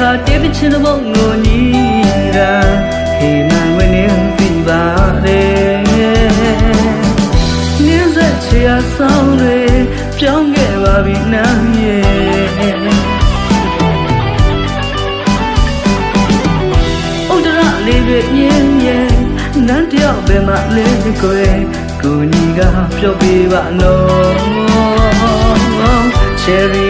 တဲ့သူလွန်ရတဲ့ခါတေးပချင်တဲ့ဘုံကိုညီတာဟေးမန်ဝင်နေပြီပါတယ်နင်းစက်ချရာဆောင်တွေပြောင်းခဲ့ပါပြီနာရဲ့ဥဒရလေးပဲမြင်မြင်နန်းတယောက်ပဲမလေးကိုယ်ကိုညီကပြောပြပါနော် Cherry တွေဝေးတဲ့ဆောင်းမ